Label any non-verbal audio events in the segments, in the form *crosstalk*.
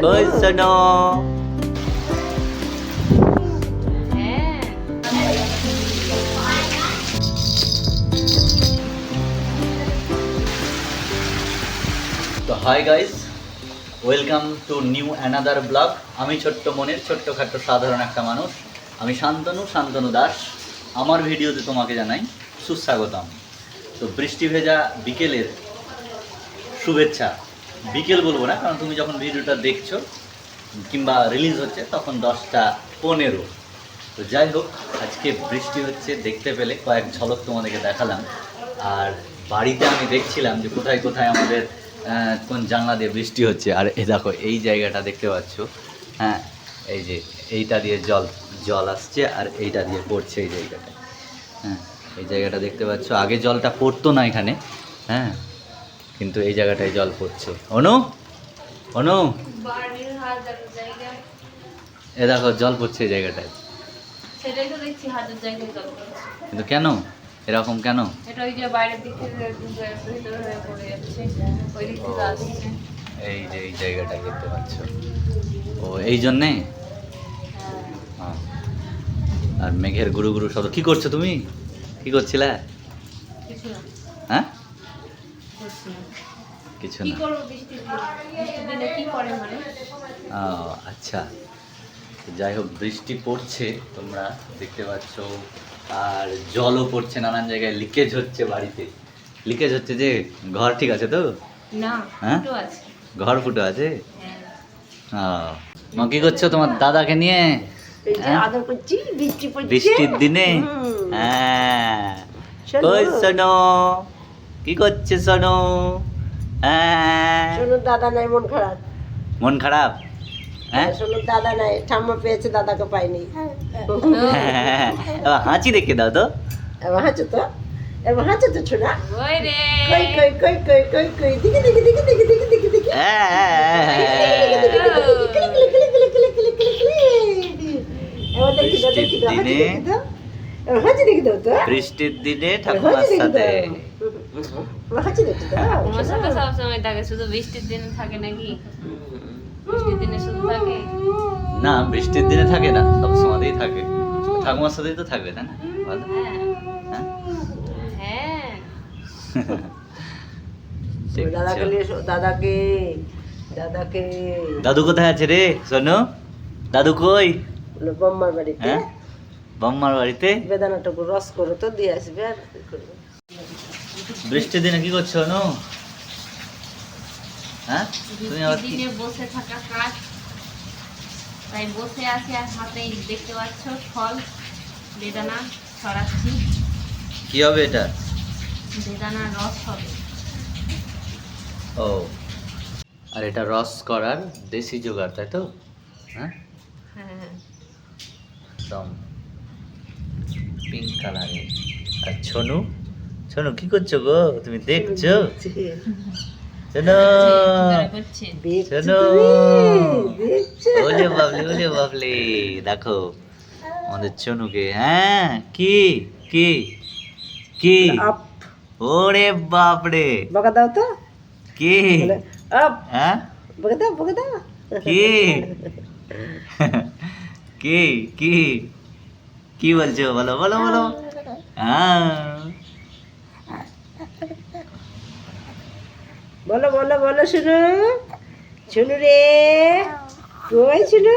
তো hi guys welcome to new another blog আমি ছোট্ট মনের ছোট্টখাট্ট সাধারণ একটা মানুষ। আমি শান্তনু শান্তনু দাস। আমার ভিডিওতে তোমাকে জানাই সুস্বাগতম। তো বৃষ্টি ভেজা বিকেলের শুভেচ্ছা। বিকেল বলব না, কারণ তুমি যখন ভিডিওটা দেখছ, কিংবা রিলিজ হচ্ছে, তখন দশটা পনেরো। তো যাই হোক, আজকে বৃষ্টি হচ্ছে, দেখতে পেলে কয়েক ঝলক তোমাদেরকে দেখালাম। আর বাড়িতে আমি দেখছিলাম যে কোথায় কোথায় আমাদের কোন জানলা দিয়ে বৃষ্টি হচ্ছে। আর এ দেখো, এই জায়গাটা দেখতে পাচ্ছ। হ্যাঁ এই যে এইটা দিয়ে জল জল আসছে আর এইটা দিয়ে পড়ছে এই জায়গাটা। হ্যাঁ এই জায়গাটা দেখতে পাচ্ছ। আগে জলটা পড়তো না এখানে। হ্যাঁ কিন্তু এই জায়গাটায় জল পড়ছে। অনু? অনু? এ দেখো জল পড়ছে এই জায়গাটায়। সেটাই তো দেখছি হাজার জায়গায় জল পড়ছে। কিন্তু কেন? এরকম কেন? এটা ওই যে বাইরের দিক থেকে ভিতরে হয়ে পড়ে যাচ্ছে ওই দিক থেকে আসছে। এই যে এই জায়গাটা দেখতে পাচ্ছ। ও এই জন্যে? হ্যাঁ। আর মেঘের গুরু গুরু শব্দ। কি করছ তুমি? কি করছিলে? হ্যাঁ। কিছু না। মানে? ও আচ্ছা। যাই হোক বৃষ্টি পড়ছে তোমরা দেখতে পাচ্ছ। আর জলও পড়ছে নানান জায়গায় লিকেজ হচ্ছে বাড়িতে। লিকেজ হচ্ছে যে ঘর ঠিক আছে তো? না হ্যাঁ? ঘর ফুটো আছে? হ্যাঁ। ও মা কি করছ তোমার দাদাকে নিয়ে? হ্যাঁ? বৃষ্টির দিনে? হ্যাঁ। শোনো। কি করছে শোনো হ্যাঁ শোনো দাদা নাই মন খারাপ মন খারাপ হ্যাঁ দাদা নাই ঠাম্মা পেয়েছে দাদাকে পাইনি হাঁচি দেখে দাও তো হাঁচো তো এবার হাঁচো তো রে কই কই কই কই কই কই দেখি দেখি দেখি হাঁচি দেখি দাও তো বৃষ্টির দিনে ঠাকুমার দেখি সাথে তোমার সাথে সবসময় থাকে শুধু বৃষ্টির দিনে থাকে নাকি বৃষ্টির দিনে শুধু থাকে। না বৃষ্টির দিনে থাকে না সব সময়তেই থাকে ঠাকুমার সাথেই তো থাকবে তাই না? হ্যাঁ। হ্যাঁ? হ্যাঁ? *laughs* দাদাকে নিয়ে দাদাকে। দাদাকে। দাদু কোথায় আছে রে? শোনো দাদু কই? বম্মার বাড়িতে। হ্যাঁ? বম্মার বাড়িতে? বেদানাটুকু রস করে তো দিয়ে আসবে আর কি করবে? বৃষ্টির দিনে কি করছ নু? হ্যাঁ? তুমি আবার দিনে বসে থাকা কাজ তাই বসে আছি আর হাতে দেখতে পাচ্ছ ফল বেদানা ছড়াচ্ছি। কি হবে এটা? বেদানা রস হবে। ও। আর এটা রস করার দেশি জোগাড় তাই তো? হ্যাঁ? হ্যাঁ একদম পিঙ্ক কালারের আর ছনু? ছনু কি করছ গো তুমি দেখছ শোনো শোনো ওলে বাবলি ওলে বাবলি দেখো আমাদের চনুকে হ্যাঁ কি কি কি ওরে বাপরে বকা দাও তো কি আপ হ্যাঁ বকা দাও বকা দাও কি কি কি কি বলছো বলো বলো বলো হ্যাঁ বলো বলো বলো শুনু। শুনু রে। কই শুনু?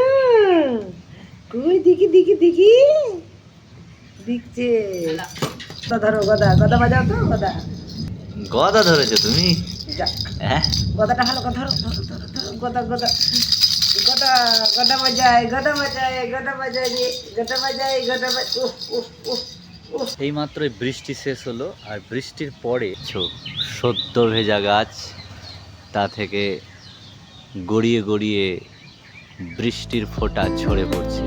কই দেখি দেখি দেখি দেখছে গদা ধরো গদা। গদা বাজাও তো গদা। গদা ধরেছো তুমি? হ্যাঁ? গদাটা হালকা ধরো ধরো ধরো ধরো গদা গদা। গদা গদা বাজায় গদা বাজায় গদা বাজায় রে গদা বাজায় বাজায় মাত্রই বৃষ্টি শেষ হলো আর বৃষ্টির পরে ছো- সদ্য ভেজা গাছ। তা থেকে গড়িয়ে গড়িয়ে বৃষ্টির ফোঁটা ঝরে পড়ছে।